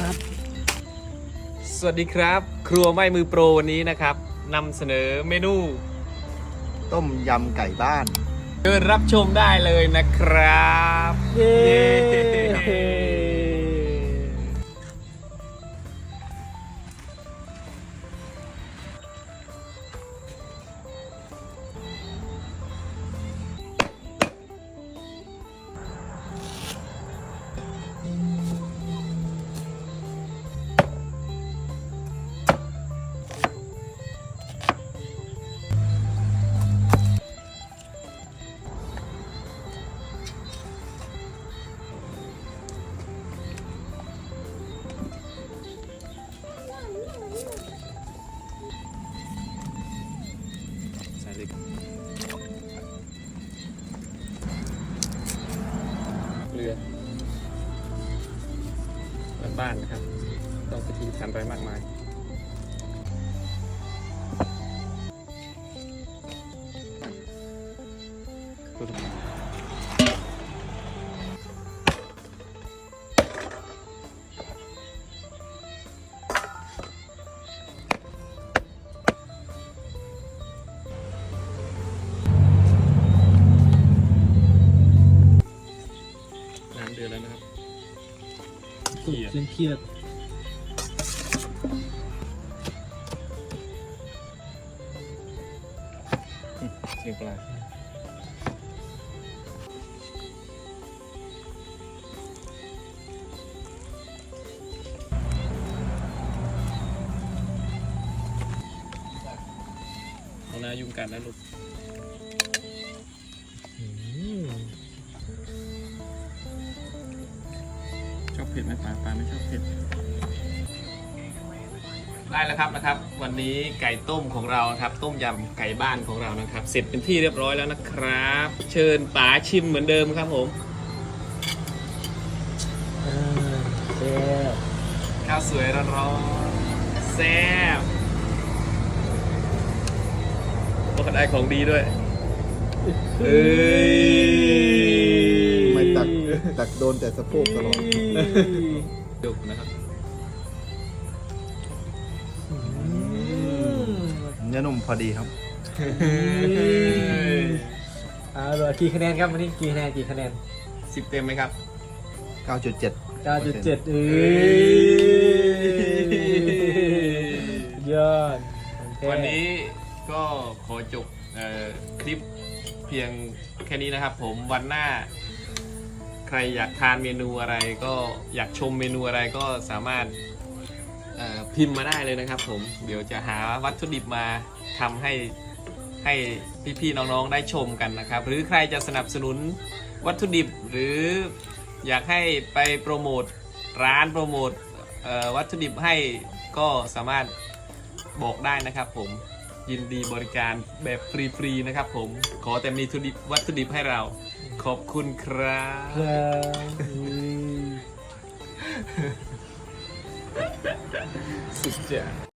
ปั๊บสวัสดีครับ ครัวไม่มือโปรวันนี้นะครับนำเสนอเมนูต้มยำไก่บ้าน เชิญรับชมได้เลยนะครับ เย้ รือนบ้านๆนะครับ ต้องพิธีทำอะไรมากมายน้ เครียดเครียดเชียงปลาเอาหน้ายุ่งกันนะลูก อบเผ็ดไหมปลาปลาไม่ชอบเผ็ด ได้แล้วครับนะครับ วันนี้ไก่ต้มของเราครับ ต้มยำไก่บ้านของเรานะครับ เสร็จเป็นที่เรียบร้อยแล้วนะครับ เชิญป๋าชิมเหมือนเดิมครับผมอ่าแซ่บข้าวสวยร้อนๆแซ่บโอ้ได้ของดีด้วยเอ้ยไม่ตักตัก โดนแต่สะโพกตลอดดุนะครับอืมเนื้อนุ่มพอดีครับ เอาเลยกี่คะแนนครับวันนี้กี่คะแนนกี่คะแนน สิบเต็มไหมครับ 9.7 9.7เอ้ยยอดของแท้วันนี้ก็ขอจบเอ่อคลิปเพียงแค่นี้นะครับผมวันหน้า ใครอยากทานเมนูอะไรก็อยากชมเมนูอะไรก็สามารถพิมพ์มาได้เลยนะครับผม เดี๋ยวจะหาวัตถุดิบมาทำให้ให้พี่ๆน้องๆได้ชมกันนะครับ หรือใครจะสนับสนุนวัตถุดิบหรืออยากให้ไปโปรโมทร้านโปรโมทวัตถุดิบให้ก็สามารถบอกได้นะครับผม ยินดีบริการแบบฟรีๆนะครับผม ขอแต่มีวัตถุดิบวัตถุดิบให้เรา ขอบคุณครับครับอืมสุดยอด